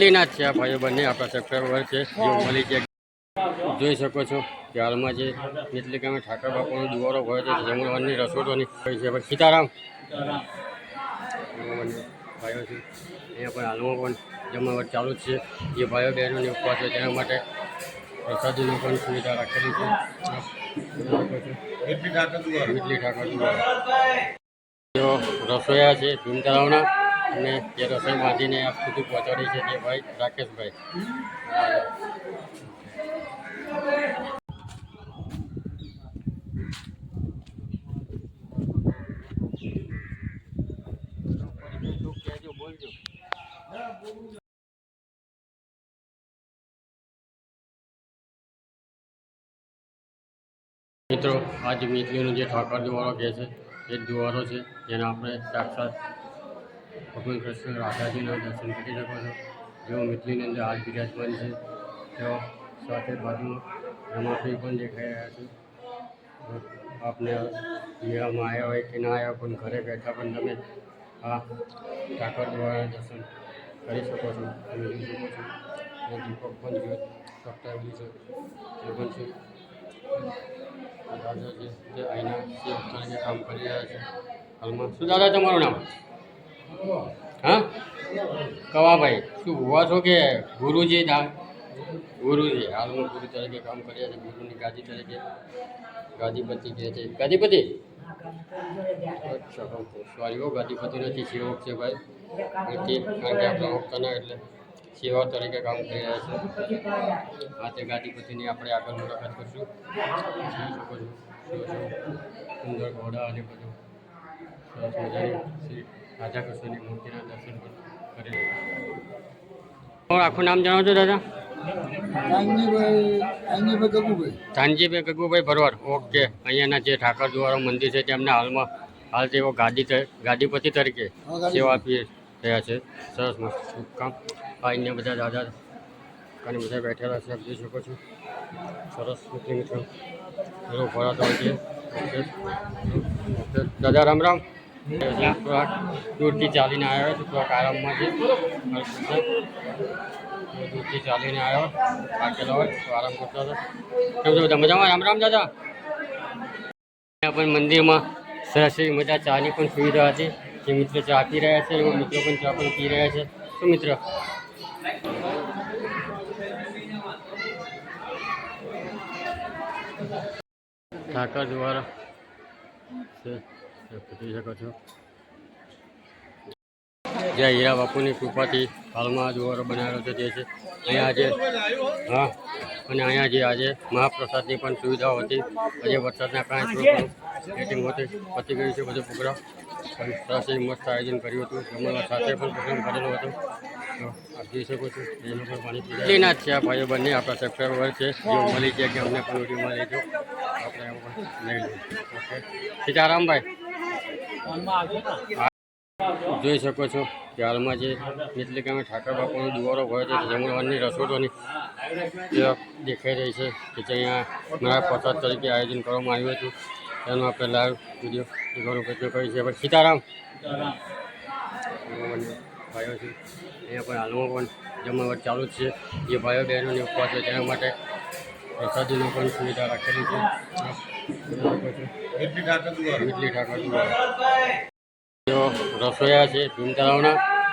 એટલીના જ છે આ ભાઈઓ બંને. આપણા સબસ્ક્રાઈબર છે. મળી છે જોઈ શકો છો કે હાલમાં જે કેટલી ગામે ઠાકર બાપાનો દુવારો ભરે છે જમણવારની રસોડોની હોય છે. સીતારામ ભાઈઓ છે. અહીંયા પણ હાલમાં પણ જમણવાર ચાલુ જ છે. જે ભાઈઓ બહેનોને ઉપવાસ છે તેના માટે પ્રસાદીની પણ સુવિધા રાખેલી છે. મીટલી ઠાકર દુવારો? રસોયા છે ભીમ તળાવના અને જે રસોઈ બાંધીને આપ સુધી પહોંચાડી છે તે ભાઈ રાકેશભાઈ. મિત્રો, આજ મિતલીનો જે ઠાકર દુવારો કહે છે, એ જ દુવારો છે જેને આપણે સાક્ષાત ભગવાન કૃષ્ણ રાધાજીના દર્શન કરી શકો છો. જેઓ મિત્રીની અંદર હાથ બિરાજમાન છે. તેઓ સાથે બાજુમાં રમાપી પણ દેખાઈ રહ્યા છે. આપને મેળામાં આવ્યા હોય કે ના આવ્યા પણ ઘરે બેઠા પણ તમે આ ઠાકર દ્વારા દર્શન કરી શકો છો તમે જોઈ શકો છો. દીપક પણ જો પ્રગટાવેલી છે. એ પણ છે. દાદા છે જે અહીંના જે કામ કરી રહ્યા છે. હાલમાં શું દાદા તમારું નામ? હા? કવાભાઈ, શું હોવા છો કે ગુરુજી દા ગુરુજી હાલમાં ગુરુ તરીકે કામ કર્યા છે, ગુરુની ગાદી તરીકે. ગાદીપતિ કહે છે. ગાદીપતિ? અચ્છા સોરી હો ગાદીપતિ નથી સેવક છે ભાઈ નથી કારણ કે આપણા વક્તાના એટલે સેવા તરીકે કામ કરી રહ્યા છે. આ તે ગાદીપતિની આપણે આગળ મુલાકાત કરશું. સુંદર ઘોડા અને બધું. મજાની રાધા કૃષ્ણની મૂર્તિના દર્શન કરી આખું નામ જાણો છો દાદા ધાનજીભાઈ ગગુભાઈ. ભરવાડ. ઓકે. અહીંયાના જે ઠાકર દ્વારા મંદિર છે તેમના હાલમાં હાલ તેઓ ગાદી ગાદીપતિ તરીકે સેવા આપી રહ્યા છે. સરસ મસ્ત કામ અહીંયા બધા દાદા અને બધા બેઠેલા છે જોઈ શકો છો. સરસ મિત્રો. ભરાતા હોય છે. દાદા રામ રામ. થોડાક દૂરથી ચાલીને આવ્યો છું, થોડાક આરામમાં દૂરથી ચાલીને આવ્યો થાકેલો હોય તો આરામ કરતો હતો. કેમ છો બધા? મજામાં? રામ રામ દાદા પણ મંદિરમાં સરસ એવી મજા ચાની પણ સુવિધા હતી. જે મિત્રો ચા પી રહ્યા છે એવા મિત્રો પણ ચા પણ પી રહ્યા છે. શું મિત્ર? ઠાકર દ્વારા જોઈ શકો છો. જે હીરા બાપુની કૃપાથી હાલમાં આ દુવારો બનાવેલો છે તે છે. અહીંયા આજે, હા, અને અહીંયા જે આજે મહાપ્રસાદની પણ સુવિધાઓ હતી. આજે વરસાદના કારણે સેટિંગ હોતી, પતી ગયું છે, બધું પ્રોગ્રામ પણ સરસ મસ્ત આયોજન કર્યું હતું. જમણવાર સાથે પણ પ્રોગ્રામ કરેલો હતો. આપ જોઈ શકો છો એનું પણ પાણી પીના જ છે આ ભાઈઓ બંને, આપણા સબસ્ક્રાઈબર છે. જો મળી છે કે અમને પણ વિડીયોમાં લેજો આપણે એવું લઈ લઈએ. ઓકે. સીતારામભાઈ જોઈ શકો છો કે હાલમાં જે એટલે કે અમે ઠાકર બાપાનો દુવારો ભરે છે, જમણવારની રસોડોની જે દેખાઈ રહી છે કે જે અહીંયા મારા પ્રસાદ તરીકે આયોજન કરવામાં આવ્યું હતું. તેનો આપણે લાઈવ વીડિયો ઘણો પ્રયત્ન કરી છે સીતારામ ભાઈઓ છે, અહીંયા પણ હાલમાં પણ જમણવાર ચાલુ જ છે. જે ભાઈઓ બહેનોને ઉપવાસ છે, તેના માટે પ્રસાદીની પણ સુવિધા રાખેલી છે. તેઓ રસોયા છે ભીમ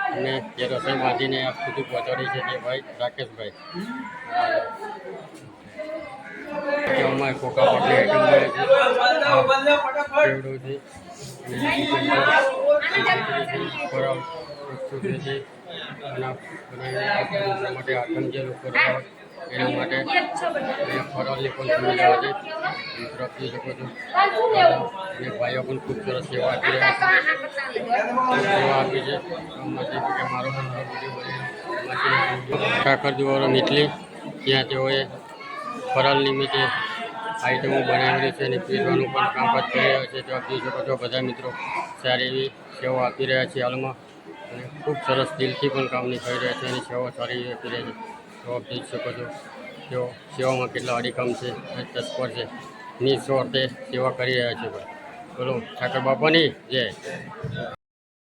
અને જે રસોઈ બાંધીને આપ સુધી પહોંચાડી છે તે ભાઈ રાકેશભાઈ તેઓમાં કોકા પાટલી આઈટમ મળે છે અને બનાવીને માટે આઠમ જે લોકો એના માટે ફરાળની પણ સુવિધા છે મિત્રો આપ શકો છો. અને ભાઈઓ પણ ખૂબ સરસ સેવા આપી રહ્યા છે. સેવા આપી છે. કે મારો પણ દુવારો મીટલી ત્યાં તેઓએ ફરલ નિમિત્તે આઈટમો બનાવેલી છે અને પીરવાનું પણ કામકાજ કરી રહ્યા છે. તો આપી શકો છો બધા મિત્રો સારી એવી સેવા આપી રહ્યા છે હાલમાં. અને ખૂબ સરસ દિલથી પણ કામની કરી રહ્યા છે અને સેવા સારી એવી આપી રહ્યા છે. આપ જોઈ શકો છો. તેઓ સેવામાં કેટલા અડીકામ છે, અને તત્પર છે. નિસ્વાર્થે સેવા કરી રહ્યા છે ભાઈ બોલો, ઠાકર બાપાની જય.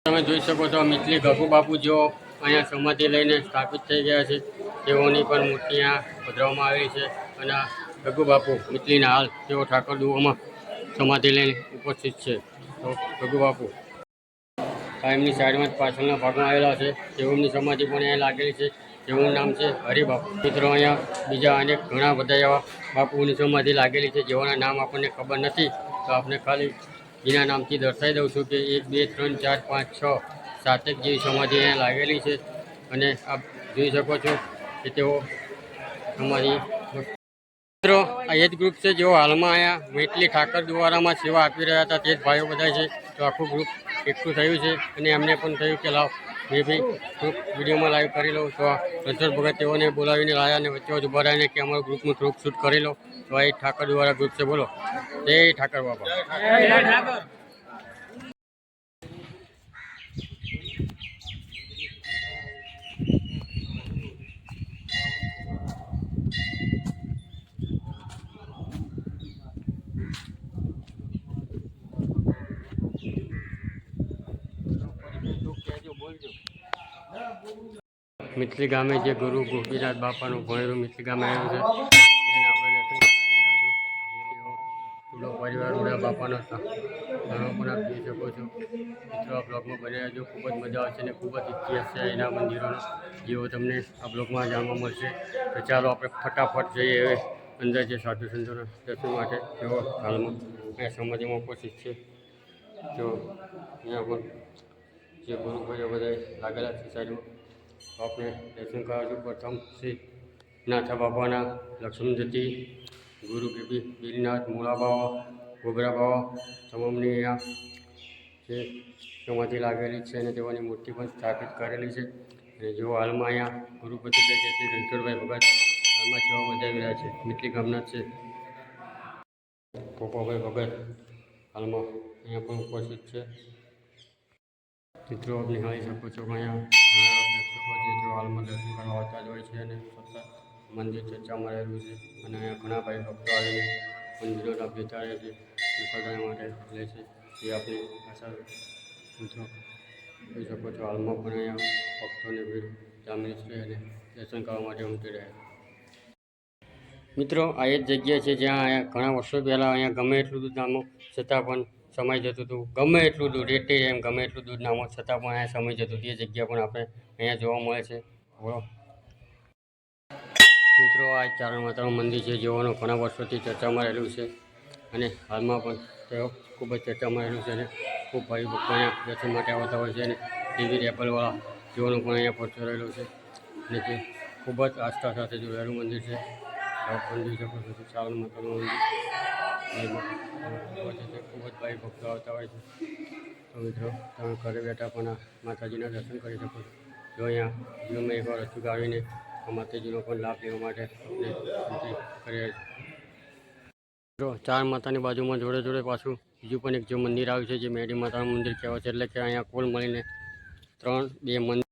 તમે જોઈ શકો છો, મિથલી ગગુ બાપુ જેઓ અહીંયા સમાધિ લઈને સ્થાપિત થઈ ગયા છે. તેઓની પણ મૂર્તિ અહીંયા પધરાવવામાં આવેલી છે. અને ગગુ બાપુ મિતલીના હાલ તેઓ ઠાકોર દુઓમાં સમાધિ લઈને ઉપસ્થિત છે. તો ગગુ બાપુ એમની સાઈડમાં જ પાછળના ભાગમાં આવેલા છે. તેઓની સમાધિ પણ અહીંયા લાગેલી છે. જેઓનું નામ છે હરિબાપુ. મિત્રો, અહીંયા બીજા અનેક ઘણા બધા એવા બાપુની સમાધિ લાગેલી છે. જેઓના નામ આપણને ખબર નથી, તો આપણે ખાલી એના નામથી દર્શાવી દઉં છું કે એક, બે, ત્રણ, ચાર, પાંચ, છ સાતેક જેવી સમાધિ અહીંયા લાગેલી છે. અને આપ જોઈ શકો છો કે તેઓ અમારી મિત્રો, આ એ જ ગ્રુપ છે. જેઓ હાલમાં અહીંયા મેટલી ઠાકર દ્વારામાં સેવા આપી રહ્યા હતા. તે જ ભાઈઓ બધા છે. તો આખું ગ્રુપ એકઠું થયું છે. અને એમને પણ થયું કે લાવ મેં બી ગ્રુપ વિડીયોમાં લાઈવ કરી લઉં તો રણછોડ ભગત તેઓને બોલાવીને લાયા અને વચ્ચે ઊભા રહીને કે અમારું ગ્રુપનું ગ્રુપ શૂટ કરી લો. તો એ ઠાકર દ્વારા ગ્રુપ છે, બોલો. જય ઠાકર બાપા. મિત્રી ગામે જે ગુરુ ગોપીનાથ બાપાનું ભણેલું મિથલી ગામે આવ્યું છે, તેને આપણે પૂરો પરિવાર ઉડા બાપાનો ઘણો પણ આપ જોઈ શકો છો. મિત્રો, આ બ્લોગમાં બની રહેજો. ખૂબ જ મજા આવશે અને ખૂબ જ ઇતિહાસ છે એના મંદિરોનો, જેઓ તમને આ બ્લોગમાં જાણવા મળશે. તો ચાલો આપણે ફટાફટ જઈએ હવે અંદર જે સાધુ સંતોના દર્શન માટે. તેઓ હાલમાં અહીંયા સમાધિમાં ઉપસ્થિત છે. તો અહીંયા પણ જે ગુરુભાઈઓ બધા લાગેલા છે સાઈડમાં આપણે દર્શન પ્રથમ શ્રી નાથા બાપાના લક્ષ્મણજતી ગુરુ ગીબી ગિરિનાથ મૂળા બાવા ગોબરા બાવા, તમામની અહીંયા જે તેમાંથી લાગેલી છે અને તેઓની મૂર્તિ પણ સ્થાપિત કરેલી છે. અને જેઓ હાલમાં અહીંયા ગુરુપતિ તરીકે રણછોડભાઈ ભગત હાલમાં સેવા બજાવી રહ્યા છે. મિત્રી ગામના છે. પોપાભાઈ ભગત હાલમાં અહીંયા પણ ઉપસ્થિત છે. મિત્રો આપ નિહાળી શકો છો અહીંયા છે જો હાલમાં દર્શન કરવા આવતા જ હોય છે અને મંદિર ચર્ચામાં મળેલું છે. અને અહીંયા ઘણા ભાઈ ભક્તો આવીને મંદિરો લાભ લેતા રહે છે નિફળતા માટે લે છે. એ આપણી આશા મિત્રો જોઈ શકો છો હાલમાં પણ અહીંયા ભક્તોને ભીડ જામી છે અને દર્શન કરવા માટે ઉમટી રહ્યા મિત્રો, આ એ જ જગ્યા છે જ્યાં અહીંયા ઘણા વર્ષો પહેલાં અહીંયા ગમે એટલું બધું નામો છતાં પણ સમય જતું હતું. ગમે એટલું દૂધ રેટે એમ ગમે એટલું દૂધ નામો છતાં પણ અહીંયા સમય જતું હતું. એ જગ્યા પણ આપણે અહીંયા જોવા મળે છે. બોલો. મિત્રો, આ ચારણ માતાનું મંદિર છે. જોવાનું ઘણા વર્ષોથી ચર્ચામાં રહેલું છે. અને હાલમાં પણ ખૂબ જ ચર્ચામાં રહેલું છે અને ખૂબ ભાઈ ભક્તો અહીંયા દર્શન માટે આવતા હોય છે અને ટીવી રેપલવાળા જોવાનું પણ અહીંયા પહોંચતો રહેલો છે. અને તે ખૂબ જ આસ્થા સાથે જોડાયેલું મંદિર છે. મંદિર છે. ચારણ માતાનું મંદિર. ખૂબ જ ભાઈ ભક્તો આવતા હોય છે. તો મિત્રો, તમે ઘરે બેઠા પણ માતાજીના દર્શન કરી શકો જો અહીંયા જીવનમાં એકવાર અચૂક આવીને માતાજીનો પણ લાભ લેવા માટે આપણે કરીએ મિત્રો, ચાર માતાની બાજુમાં જોડે જોડે પાછું બીજું પણ એક જે મંદિર આવ્યું છે, જે મેરી માતાનું મંદિર કહેવાય છે. એટલે કે અહીંયા કુલ મળીને ત્રણ, બે મંદિર